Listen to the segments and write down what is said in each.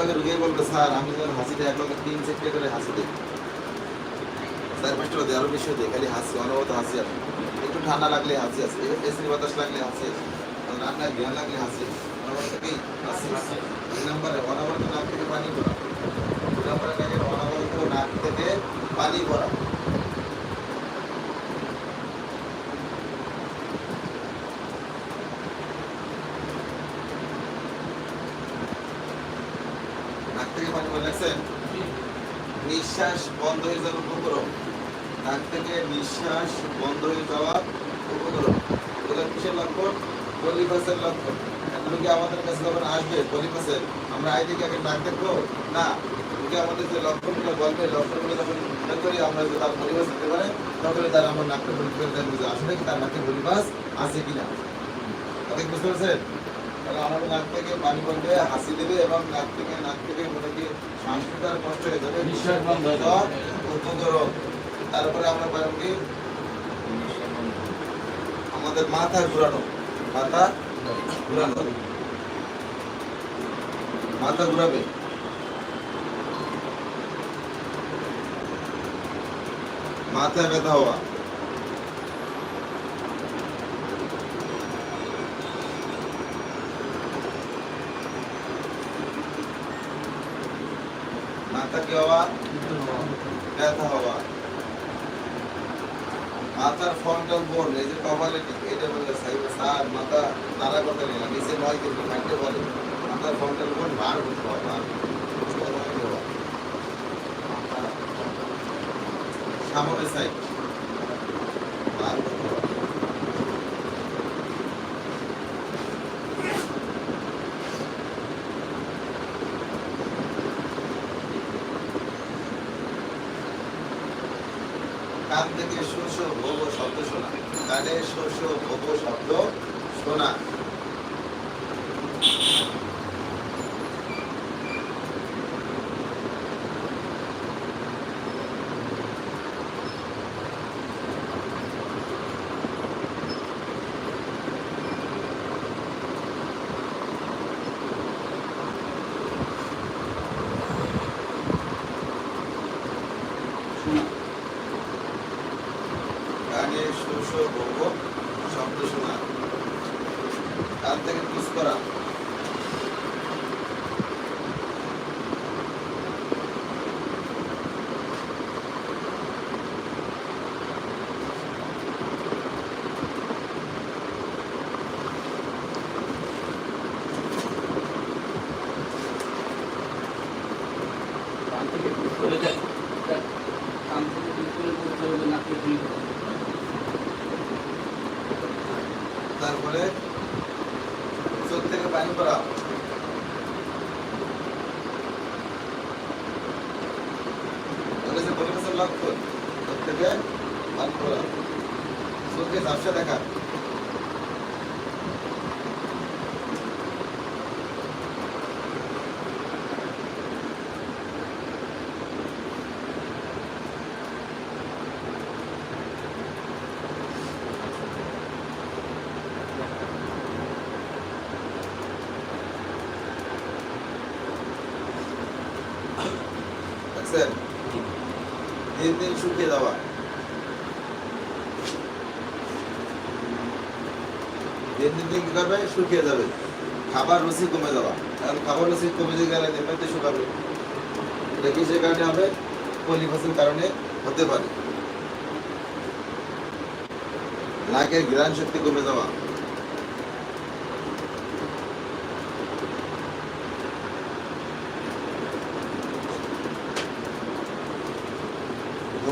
লগে রুগী বলবে, স্যার, আমি যখন হাসি দেয় এক লগে তিন সেক্টে করে হাসি দিই চার পাঁচটা দেয় আরও বেশি দেয় খালি হাসি অনবত হাসি আছে একটু ঠান্ডা লাগলে হাসি আছে এসি বাতাস লাগলে হাসি আছে রান্নার জ্ঞান লাগলে হাসি আছে। থেকেই হাসি দুই নম্বরে, অনবরত নাক থেকে পানি পড়া। দুই নম্বরে দেখেন অনবরত নাক থেকে পানি পড়া নাক থেকে পানি পড়ে লাগছেন নিঃশ্বাস বন্ধ হয়ে যাওয়ার উপক্রম। নাক থেকে নিঃশ্বাস বন্ধ হয়ে যাওয়া উপক্রম। এগুলো কিসের লক্ষণ? পলিপাসের লক্ষণ। এগুলো কি আমাদের কাছে যখন আসবে? পলিপাসের আমরা আই দিকে আগে নাক দেখব? না। রোগী আমাদের যে লক্ষণগুলো বলবে? লক্ষণগুলো যখন মনে করি আমরা যে তার পরিবাস হতে পারে তখন তার আমরা নাকটা পরীক্ষা করে দেখব যে আসলে কি তার নাকে পরিবাস আছে কিনা। তাদের বুঝতে পারছেন? তাহলে আমাদের নাক থেকে পানি পড়বে হাসি দেবে এবং নাক থেকে নাক থেকে মনে কি শ্বাসটা কষ্ট হয়ে যাবে। নিঃশ্বাস বন্ধ যাবে। তারপরে আমরা পারব কি? আমাদের মাথা ঘুরানো। মাথা ঘুরানো। মাথা ঘুরাবে। মাথা ব্যথা হওয়া। মাথা কি হওয়া, ব্যথা হওয়া। মাথার ফ্রন্টাল বোন এই যে কপালে এটা বলে স্যার, মাথা নাড়া করতে নেই নিচে নয় কিন্তু থাকতে বলে মাথার ফ্রন্টাল বোন বার করতে হয় সামনে সাইড বার করতে হয়। কান থেকে শোষ শো ভো ভো শব্দ শোনা। কানে শোষ শো ভো ভো শব্দ শোনা। কানে শো শো ভো ভো শব্দ শোনা কান থেকে পুষ করা কান থেকে পুশ করে দেয় দেখ, কান থেকে পুশ করে করতে হবে নাকে তুই তারপরে চোখ থেকে পানি পড়া। যে পরিবেশের লক্ষণ চোখ থেকে পানি পড়া। চোখে ঝাপসা দেখা। দিন দিন শুকিয়ে যাওয়া। দিন দিন দিন করবে শুকিয়ে যাবে। খাবার রুচি কমে যাওয়া। কারণ খাবার রুচি কমে গেলে এমনিতে শুকাবে। এটা কিসের কারণে হবে? পলিফাসের কারণে হতে পারে। নাকের ঘ্রাণ শক্তি কমে যাওয়া।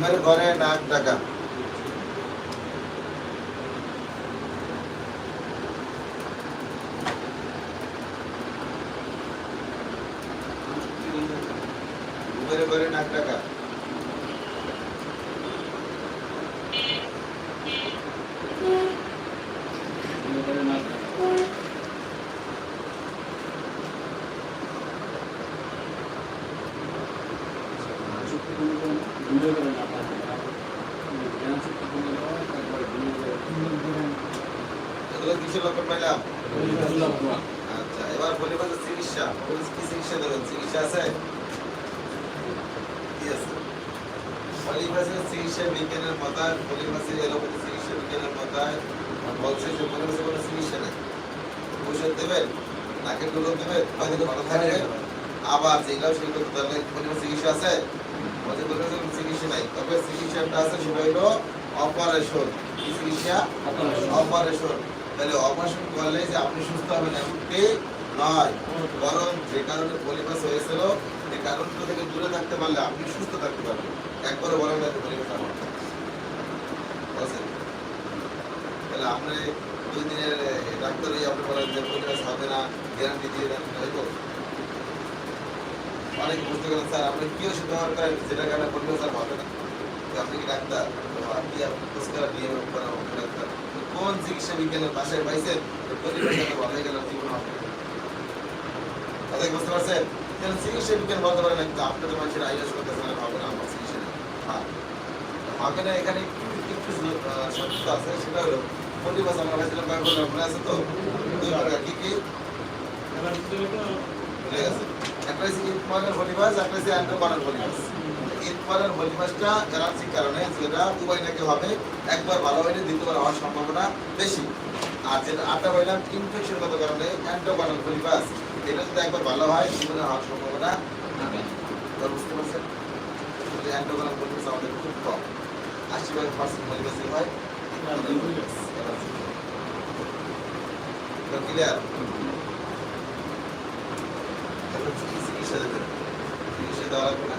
ঘুমের ঘরে নাক ডাকা ঘুমের ঘরে নাক ডাকা করে না শক্তি কমে যায় না, ঘুমিয়ে গেলে না পারে। জ্ঞান শক্তি কমে যাওয়া, তারপরে ঘুমিয়ে লক্ষণ পাইলাম? আচ্ছা এবার পলিপাসের চিকিৎসা। কি চিকিৎসা দেবেন? চিকিৎসা আছে? কি আছে? পলিপাসের চিকিৎসা বিজ্ঞানের মাথায় পলিপাসের এলোপ্যাথি চিকিৎসা বিজ্ঞানের মাথায় বলছে যে পলিপাসের কোনো চিকিৎসা নেই। ঔষধ দেবেন? নাকেরগুলো দেবেন? ভালো থাকবে আবার যেগুলো সেগুলো তাহলে পলিপাস চিকিৎসা আছে? বলছে কোনো চিকিৎসা নাই। তবে চিকিৎসাটা আছে সেটা হলো অপারেশন। কি চিকিৎসা? অপারেশন। তাহলে অপারেশন করলে যে আপনি সুস্থ হবেন এমনটি নয়, বরং যে কারণে পলিপাস হয়েছিল এই কারণটা থেকে দূরে থাকতে পারলে আপনি সুস্থ থাকতে পারবেন। একবারে বলেন না যে পলিপাস আমার তাহলে আমরা দুই দিনের ডাক্তারই আপনি বলেন যে পলিপাস হবে না গ্যারান্টি দিয়ে দেন হয়তো অনেক বুঝতে গেলেন, স্যার, আপনি কি ওষুধ ব্যবহার করেন? যেটা কারণে পলিপাস আর হবে না। আপনি কি ডাক্তার? তো আপনি আপনি পুরস্কার ডাক্তার কোন চিকিৎসা বিজ্ঞানের ভাষায় পাইছেন যে পরিবেশের ভালো গেল জীবন কথা বুঝতে পারছেন? তাহলে চিকিৎসা বিজ্ঞান বলতে পারেন কিন্তু আপনাদের মানুষের আইএস করতেছেন আর হবে না আমার চিকিৎসা নেই। হ্যাঁ হবে না এখানে একটু শর্ত আছে সেটা হলো পরিবেশ আমরা কয়েকবার মনে আছে তো? দুই প্রকার কি কি? ভুলে গেছে। একটা হচ্ছে পরিবেশ একটা হচ্ছে অ্যান্ড্রোপারের পরিবেশ ইনফারের পরিবেশটা এলার্জির কারণে যেটা উভয় নাকি হবে, একবার ভালো হইলে দ্বিতীয়বার হওয়ার সম্ভাবনা বেশি। আর যেটা আটা হইলাম ইনফেকশনগত কারণে অ্যান্ড্রোপারের পরিবেশ এটা যদি একবার ভালো হয় জীবনে হওয়ার সম্ভাবনা বুঝতে পারছেন? অ্যান্ড্রোপারের পরিবেশ আমাদের খুব কম। আশি পার্সেন্ট পরিবেশই হয় ক্লিয়ার চিকিৎসা দেবেন চিকিৎসা দেওয়া লাগবে না?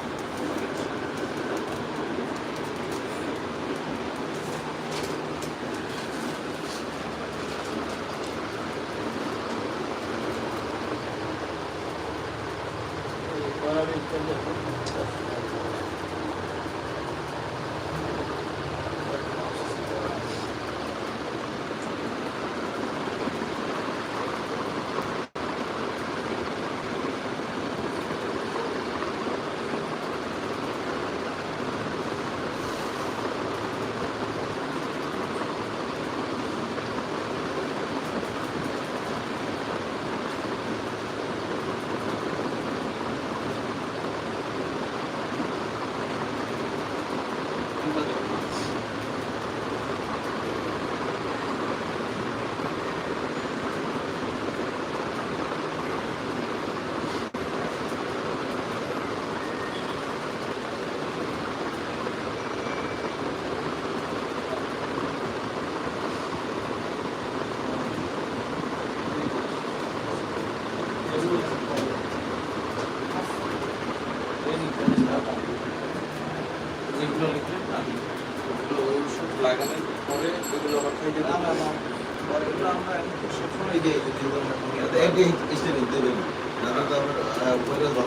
真的。যেগুলো লিখলে আমি ওগুলো ওষুধ লাগানোর পরে ওগুলো আবার খাইতে না, না, না। পরে আমরা সবসময় দিই, যে যেগুলো আমরা কিনি। এটা একটি স্টেপ দেবেন। নাহলে তো আমরা, ভালো আবার